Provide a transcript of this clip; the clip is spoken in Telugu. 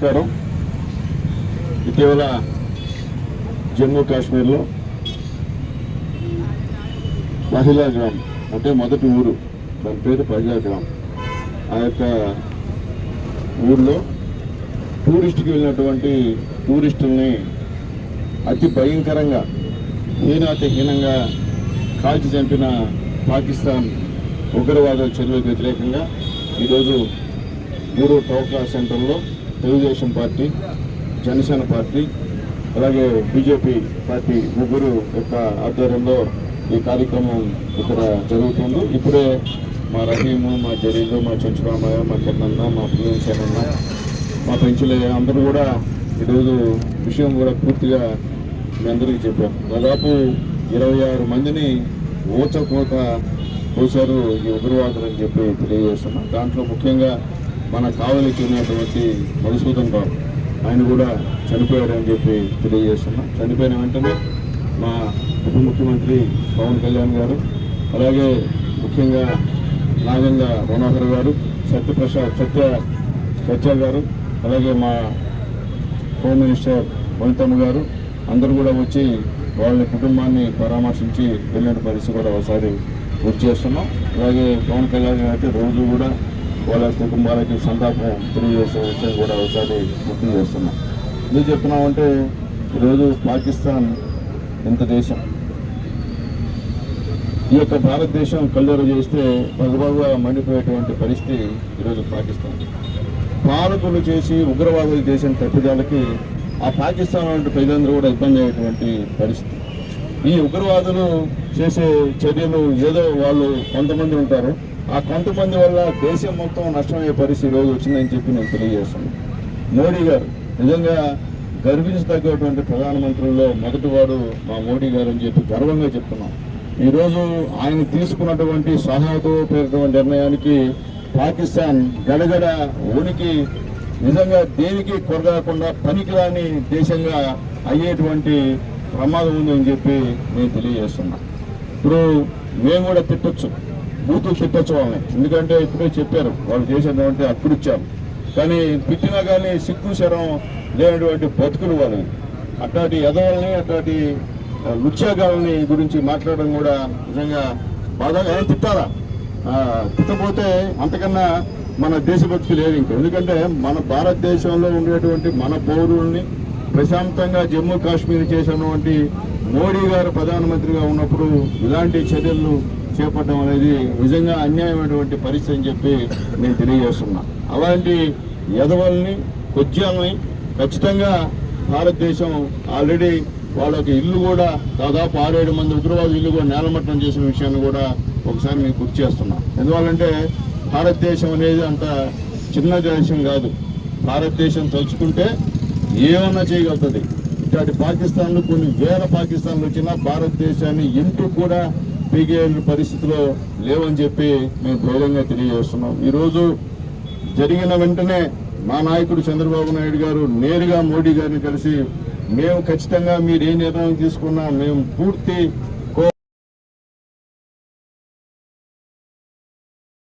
నమస్కారం. ఇటీవల జమ్మూ కాశ్మీర్లో మహిళా గ్రామ్ అంటే మొదటి ఊరు దాని పేరు ప్రజా గ్రామ్. ఆ యొక్క ఊర్లో టూరిస్ట్కి వెళ్ళినటువంటి టూరిస్టుల్ని అతి భయంకరంగా హీనాతిహీనంగా కాల్చి చంపిన పాకిస్తాన్ ఉగ్రవాద చర్యలకు వ్యతిరేకంగా ఈరోజు మూడు టోకా సెంటర్లో తెలుగుదేశం పార్టీ జనసేన పార్టీ అలాగే బీజేపీ పార్టీ ముగ్గురు యొక్క ఆధ్వర్యంలో ఈ కార్యక్రమం ఇక్కడ జరుగుతుంది. ఇప్పుడే మా రహీము మా జరీలు మా చెంచురామయ్య మా కిరణన్న మా ప్రియంసేనన్న మా పెంచులే అందరూ కూడా ఈరోజు విషయం కూడా పూర్తిగా మీ అందరికీ చెప్పాం. దాదాపు ఇరవై ఆరు మందిని ఊచకోత పోసారు ఈ ఉగ్రవాదులు అని చెప్పి తెలియజేస్తున్నాం. దాంట్లో ముఖ్యంగా మన కావలికి ఉన్నటువంటి మధుసూదన్ బాబు. ఆయన కూడా చనిపోయారని చెప్పి తెలియజేస్తున్నాం. చనిపోయిన వెంటనే మా ఉప ముఖ్యమంత్రి పవన్ కళ్యాణ్ గారు అలాగే ముఖ్యంగా నాగంగ మనోహర్ గారు సత్యప్రసాద్ సత్య సత్య గారు అలాగే మా హోమ్ మినిస్టర్ వనితమ్మ గారు అందరూ కూడా వచ్చి వాళ్ళ కుటుంబాన్ని పరామర్శించి వెళ్ళిన పరిస్థితి కూడా ఒకసారి గుర్తు చేస్తున్నాం. అలాగే పవన్ కళ్యాణ్ గారు అయితే రోజు కూడా వాళ్ళ కుటుంబాలకి సంతాపం తెలియజేసే విషయం కూడా ఒకసారి గుర్తు చేస్తున్నాం. ఎందుకు చెప్తున్నామంటే ఈరోజు పాకిస్తాన్ ఇంత దేశం. ఈ యొక్క భారతదేశం కల్లెరు చేస్తే పగబగా మండిపోయేటువంటి పరిస్థితి ఈరోజు పాకిస్తాన్. పాలకులు చేసి ఉగ్రవాదులు చేసిన తప్పిదాలకి ఆ పాకిస్తాన్ వంటి ప్రజలందరూ కూడా ఇబ్బంది అయ్యేటువంటి పరిస్థితి. ఈ ఉగ్రవాదులు చేసే చర్యలు ఏదో వాళ్ళు కొంతమంది ఉంటారు. ఆ కొంతమంది వల్ల దేశం మొత్తం నష్టమయ్యే పరిస్థితి రోజు వచ్చిందని చెప్పి నేను తెలియజేస్తున్నాను. మోడీ గారు నిజంగా గర్వించదగ్గటువంటి ప్రధానమంత్రుల్లో మొదటివాడు మా మోడీ గారు అని చెప్పి గర్వంగా చెప్తున్నాం. ఈరోజు ఆయన తీసుకున్నటువంటి సాహసోపేరటువంటి నిర్ణయానికి పాకిస్తాన్ గడగడ ఉనికి నిజంగా దేనికి కొరగాకుండా పనికిరాని దేశంగా అయ్యేటువంటి ప్రమాదం ఉందని చెప్పి నేను తెలియజేస్తున్నా. ఇప్పుడు మేము కూడా తిట్టొచ్చు. బూతులు తిట్టొచ్చు ఎందుకంటే ఇప్పుడే చెప్పారు వాళ్ళు చేసినటువంటి అకృత్యాలు కానీ తిట్టినా కానీ సిగ్గు శరం లేనటువంటి బతుకులు వాళ్ళని అట్లాంటి ఎదవల్ని అట్లాంటి లుచ్చాగాలని గురించి మాట్లాడడం కూడా నిజంగా బాధగా ఏం తిట్టారా? తిట్టపోతే అంతకన్నా మన దేశభక్తి లేదు ఇంకా. ఎందుకంటే మన భారతదేశంలో ఉండేటువంటి మన పౌరుల్ని ప్రశాంతంగా జమ్మూ కాశ్మీర్ చేసినటువంటి మోడీ గారు ప్రధానమంత్రిగా ఉన్నప్పుడు ఇలాంటి చర్యలు చేపట్టడం అనేది నిజంగా అన్యాయమైనటువంటి పరిస్థితి అని చెప్పి నేను తెలియజేస్తున్నా. అలాంటి ఎదవల్ని కొజ్యాలని ఖచ్చితంగా భారతదేశం ఆల్రెడీ వాళ్ళకి ఇల్లు కూడా దాదాపు ఆరేడు మంది ఉగ్రవాదులు ఇల్లు కూడా నేలమట్టం చేసిన విషయాన్ని కూడా ఒకసారి మీకు గుర్తు చేస్తున్నా. ఎందువల్లంటే భారతదేశం అనేది అంత చిన్న దేశం కాదు. భారతదేశం తలుచుకుంటే ఏమన్నా చేయగలుగుతుంది. ఇట్లాంటి పాకిస్తాన్లు కొన్ని వేల పాకిస్తాన్లు వచ్చినా భారతదేశాన్ని ఇంటూ కూడా పీకే పరిస్థితిలో లేవని చెప్పి మేము ధైర్యంగా తెలియజేస్తున్నాం. ఈరోజు జరిగిన వెంటనే మా నాయకుడు చంద్రబాబు నాయుడు గారు నేరుగా మోడీ గారిని కలిసి మేము ఖచ్చితంగా మీరు ఏ నిర్ణయం తీసుకున్నా. మేము పూర్తి